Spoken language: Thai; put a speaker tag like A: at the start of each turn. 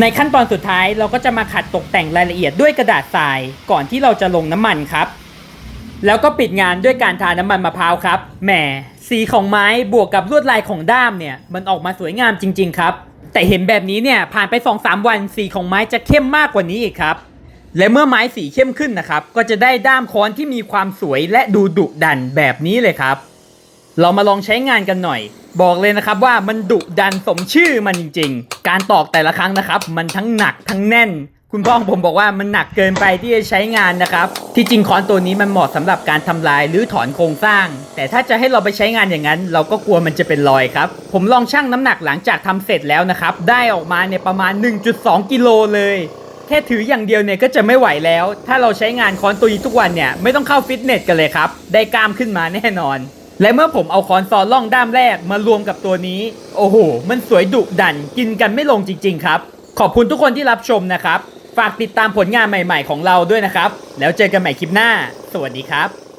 A: ในขั้นตอนสุดท้ายเราก็จะมาขัดตกแต่งรายละเอียดด้วยกระดาษทรายก่อนที่เราจะลงน้ำมันครับ แล้วก็ปิดงานด้วยการทาน้ำมันมะพร้าวครับ แหม สีของไม้บวกกับลวดลายของด้ามเนี่ย มันออกมาสวยงามจริง ๆ ครับ แต่เห็นแบบนี้เนี่ยผ่านไป 2-3 วันสีของไม้จะเข้มมากกว่านี้อีกครับ และเมื่อไม้สีเข้มขึ้นนะครับ ก็จะได้ด้ามค้อนที่มีความสวยและดูดุดันแบบนี้เลยครับ เรามาลองใช้งานกันหน่อย บอกเลยนะครับว่ามันดุดันสมชื่อมันจริง ๆ การตอกแต่ละครั้งนะครับ มันทั้งหนักทั้งแน่น คุณพ่อของผมบอกว่ามันหนักเกินไปที่จะใช้งานนะครับ ที่จริงค้อนตัวนี้มันเหมาะสำหรับการทำลายหรือถอนโครงสร้าง แต่ถ้าจะให้เราไปใช้งานอย่างนั้น เราก็กลัวมันจะเป็นรอยครับ ผมลองชั่งน้ำหนักหลังจากทำเสร็จแล้วนะครับ ได้ออกมาเนี่ยประมาณ 1.2 กิโลเลยแค่ถืออย่างเดียวเนี่ยก็จะไม่ไหวแล้ว ถ้าเราใช้งานค้อนตัวนี้ทุกวันเนี่ยไม่ต้องเข้าฟิตเนสกันเลยครับ ได้กล้ามขึ้นมาแน่นอน และเมื่อผมเอาคอนซอลล่องด้ามแรกมารวมกับตัวนี้ โอ้โห มันสวยดุดันกินกันไม่ลงจริง ๆ ครับ ขอบคุณทุกคนที่รับชมนะครับ ฝากติดตามผลงานใหม่ ๆ ของเราด้วยนะครับ แล้วเจอกันใหม่คลิปหน้า สวัสดีครับ